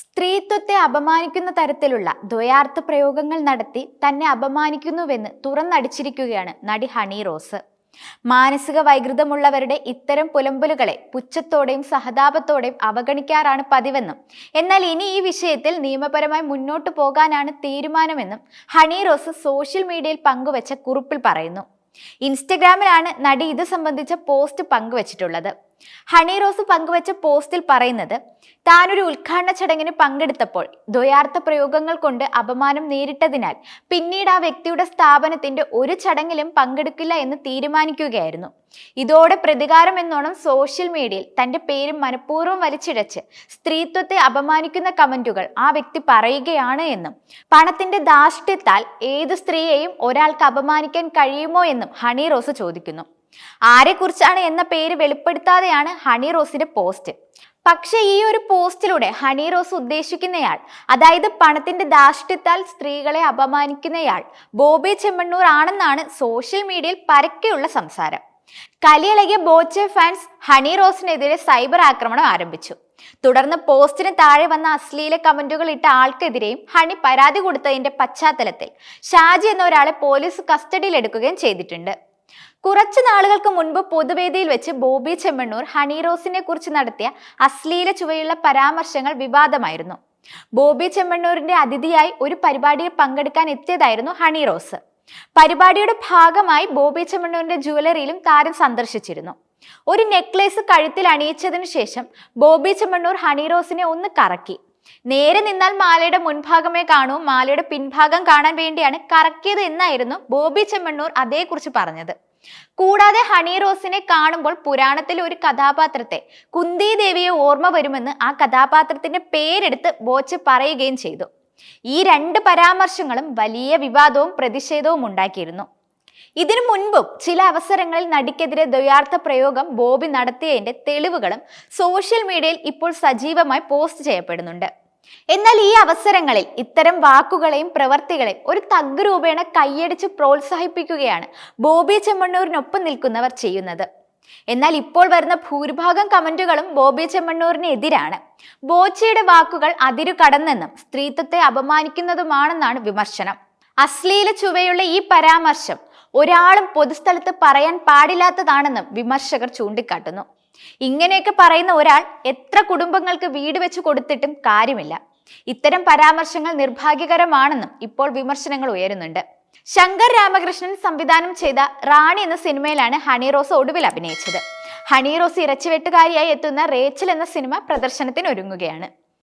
സ്ത്രീത്വത്തെ അപമാനിക്കുന്ന തരത്തിലുള്ള ദ്വയാർത്ഥ പ്രയോഗങ്ങൾ നടത്തി തന്നെ അപമാനിക്കുന്നുവെന്ന് തുറന്നടിച്ചിരിക്കുകയാണ് നടി ഹണി റോസ്. മാനസിക വൈകൃതമുള്ളവരുടെ ഇത്തരം പുലമ്പലുകളെ പുച്ഛത്തോടെയും സഹതാപത്തോടെയും അവഗണിക്കാറാണ് പതിവെന്നും എന്നാൽ ഇനി ഈ വിഷയത്തിൽ നിയമപരമായി മുന്നോട്ടു പോകാനാണ് തീരുമാനമെന്നും ഹണി റോസ് സോഷ്യൽ മീഡിയയിൽ പങ്കുവച്ച കുറിപ്പിൽ പറയുന്നു. ഇൻസ്റ്റഗ്രാമിലാണ് നടി ഇത് സംബന്ധിച്ച പോസ്റ്റ് പങ്കുവച്ചിട്ടുള്ളത്. ഹണി റോസ് പങ്കുവച്ച പോസ്റ്റിൽ പറയുന്നത് താനൊരു ഉദ്ഘാടന ചടങ്ങിന് പങ്കെടുത്തപ്പോൾ ദ്വയാർത്ഥ പ്രയോഗങ്ങൾ കൊണ്ട് അപമാനം നേരിട്ടതിനാൽ പിന്നീട് ആ വ്യക്തിയുടെ സ്ഥാപനത്തിന്റെ ഒരു ചടങ്ങിലും പങ്കെടുക്കില്ല എന്ന് തീരുമാനിക്കുകയായിരുന്നു. ഇതോടെ പ്രതികാരം എന്നോണം സോഷ്യൽ മീഡിയയിൽ തന്റെ പേര് മനഃപൂർവം വലിച്ചിഴച്ച് സ്ത്രീത്വത്തെ അപമാനിക്കുന്ന കമന്റുകൾ ആ വ്യക്തി പറയുകയാണ് എന്നും പണത്തിന്റെ ധാർഷ്ട്യത്താൽ ഏത് സ്ത്രീയെയും ഒരാൾക്ക് അപമാനിക്കാൻ കഴിയുമോ എന്നും ഹണി റോസ് ചോദിക്കുന്നു. ആരെക്കുറിച്ചാണ് എന്ന പേര് വെളിപ്പെടുത്താതെയാണ് ഹണി റോസിന്റെ പോസ്റ്റ്. പക്ഷേ ഈ ഒരു പോസ്റ്റിലൂടെ ഹണി റോസ് ഉദ്ദേശിക്കുന്നയാൾ അതായത് പണത്തിന്റെ ദാഷ്ട്യത്താൽ സ്ത്രീകളെ അപമാനിക്കുന്നയാൾ ബോബി ചെമ്മണ്ണൂർ ആണെന്നാണ് സോഷ്യൽ മീഡിയയിൽ പരക്കെയുള്ള സംസാരം. കലിയിളകിയ ബോച്ചെ ഫാൻസ് ഹണി റോസിനെതിരെ സൈബർ ആക്രമണം ആരംഭിച്ചു. തുടർന്ന് പോസ്റ്റിന് താഴെ വന്ന അശ്ലീല കമന്റുകൾ ഇട്ട ആൾക്കെതിരെയും ഹണി പരാതി കൊടുത്തതിന്റെ പശ്ചാത്തലത്തിൽ ഷാജി എന്ന ഒരാളെ പോലീസ് കസ്റ്റഡിയിൽ എടുക്കുകയും ചെയ്തിട്ടുണ്ട്. കുറച്ചു നാളുകൾക്ക് മുൻപ് പൊതുവേദിയിൽ വെച്ച് ബോബി ചെമ്മണ്ണൂർ ഹണി റോസിനെ കുറിച്ച് നടത്തിയ അശ്ലീല ചുവയുള്ള പരാമർശങ്ങൾ വിവാദമായിരുന്നു. ബോബി ചെമ്മണ്ണൂരിന്റെ അതിഥിയായി ഒരു പരിപാടിയിൽ പങ്കെടുക്കാൻ എത്തിയതായിരുന്നു ഹണി റോസ്. പരിപാടിയുടെ ഭാഗമായി ബോബി ചെമ്മണ്ണൂരിന്റെ ജുവലറിയിലും താരം സന്ദർശിച്ചിരുന്നു. ഒരു നെക്ലേസ് കഴുത്തിൽ അണിയിച്ചതിനു ശേഷം ബോബി ചെമ്മണ്ണൂർ ഹണി റോസിനെ ഒന്ന് കറക്കി. നേരെ നിന്നാൽ മാലയുടെ മുൻഭാഗമേ കാണൂ മാലയുടെ പിൻഭാഗം കാണാൻ വേണ്ടിയാണ് കറക്കിയത് എന്നായിരുന്നു ബോബി ചെമ്മണ്ണൂർ അതേക്കുറിച്ച് പറഞ്ഞത്. കൂടാതെ ഹണി റോസിനെ കാണുമ്പോൾ പുരാണത്തിലെ ഒരു കഥാപാത്രത്തെ കുന്തി ദേവിയെ ഓർമ്മ വരുമെന്ന് ആ കഥാപാത്രത്തിന്റെ പേരെടുത്ത് ബോച്ച് പറയുകയും ചെയ്തു. ഈ രണ്ട് പരാമർശങ്ങളും വലിയ വിവാദവും പ്രതിഷേധവും ഉണ്ടാക്കിയിരുന്നു. ഇതിനു മുൻപും ചില അവസരങ്ങളിൽ നടിക്കെതിരെ ദ്വയാർത്ഥ പ്രയോഗം ബോബി നടത്തിയതിന്റെ തെളിവുകളും സോഷ്യൽ മീഡിയയിൽ ഇപ്പോൾ സജീവമായി പോസ്റ്റ് ചെയ്യപ്പെടുന്നുണ്ട്. എന്നാൽ ഈ അവസരങ്ങളിൽ ഇത്തരം വാക്കുകളെയും പ്രവർത്തികളെയും ഒരു തഗ് രൂപേണ കൈയടിച്ച് പ്രോത്സാഹിപ്പിക്കുകയാണ് ബോബി ചെമ്മണ്ണൂരിനൊപ്പം നിൽക്കുന്നവർ ചെയ്യുന്നത്. എന്നാൽ ഇപ്പോൾ വരുന്ന ഭൂരിഭാഗം കമന്റുകളും ബോബി ചെമ്മണ്ണൂരിന് എതിരാണ് ബോച്ചയുടെ വാക്കുകൾ അതിരു കടന്നെന്നും സ്ത്രീത്വത്തെ അപമാനിക്കുന്നതുമാണെന്നാണ് വിമർശനം. അശ്ലീല ചുവയുള്ള ഈ പരാമർശം ഒരാളും പൊതുസ്ഥലത്ത് പറയാൻ പാടില്ലാത്തതാണെന്നും വിമർശകർ ചൂണ്ടിക്കാട്ടുന്നു. ഇങ്ങനെയൊക്കെ പറയുന്ന ഒരാൾ എത്ര കുടുംബങ്ങൾക്ക് വീട് വെച്ച് കൊടുത്തിട്ടും കാര്യമില്ല. ഇത്തരം പരാമർശങ്ങൾ നിർഭാഗ്യകരമാണെന്നും ഇപ്പോൾ വിമർശനങ്ങൾ ഉയരുന്നുണ്ട്. ശങ്കർ രാമകൃഷ്ണൻ സംവിധാനം ചെയ്ത റാണി എന്ന സിനിമയിലാണ് ഹണി റോസ് ഒടുവിൽ അഭിനയിച്ചത്. ഹണി റോസ് ഇറച്ചിവെട്ടുകാരിയായി എത്തുന്ന റേച്ചൽ എന്ന സിനിമ പ്രദർശനത്തിന് ഒരുങ്ങുകയാണ്